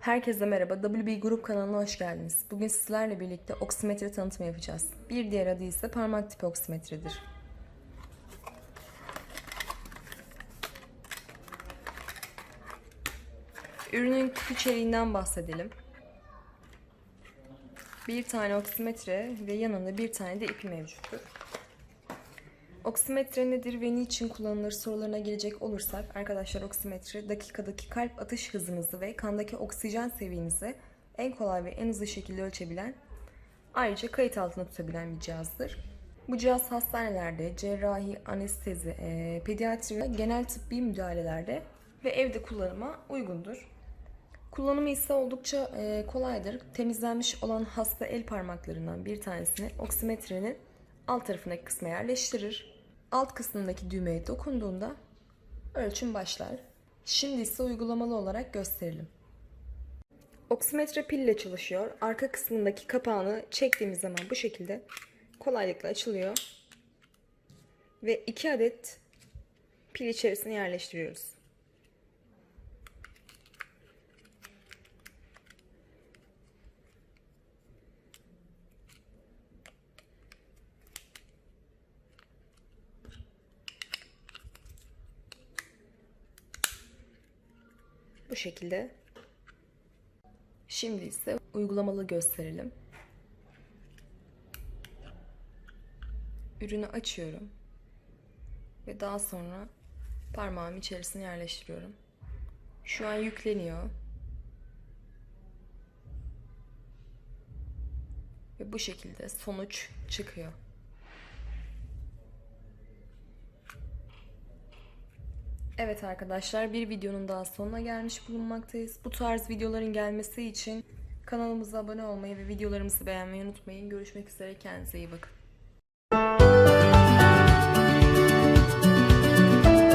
Herkese merhaba. WB Grup kanalına hoş geldiniz. Bugün sizlerle birlikte oksimetre tanıtımı yapacağız. Bir diğer adı ise parmak tipi oksimetredir. Ürünün kutu içeriğinden bahsedelim. Bir tane oksimetre ve yanında bir tane de ipi mevcuttur. Oksimetre nedir ve niçin kullanılır sorularına gelecek olursak arkadaşlar oksimetre dakikadaki kalp atış hızınızı ve kandaki oksijen seviyenizi en kolay ve en hızlı şekilde ölçebilen ayrıca kayıt altına tutabilen bir cihazdır. Bu cihaz hastanelerde, cerrahi, anestezi, eee, pediatri ve genel tıbbi müdahalelerde ve evde kullanıma uygundur. Kullanımı ise oldukça eee, kolaydır. Temizlenmiş olan hasta el parmaklarından bir tanesini oksimetrenin alt tarafındaki kısma yerleştirir. Alt kısmındaki düğmeye dokunduğunda ölçüm başlar. Şimdi ise uygulamalı olarak gösterelim. Oksimetre pille çalışıyor. Arka kısmındaki kapağını çektiğimiz zaman bu şekilde kolaylıkla açılıyor. Ve iki adet pil içerisine yerleştiriyoruz. Bu şekilde. Şimdi ise uygulamalı gösterelim. Ürünü açıyorum. Ve daha sonra parmağımı içerisine yerleştiriyorum. Şu an yükleniyor. Ve bu şekilde sonuç çıkıyor. Evet arkadaşlar bir videonun daha sonuna gelmiş bulunmaktayız. Bu tarz videoların gelmesi için kanalımıza abone olmayı ve videolarımızı beğenmeyi unutmayın. Görüşmek üzere kendinize iyi bakın.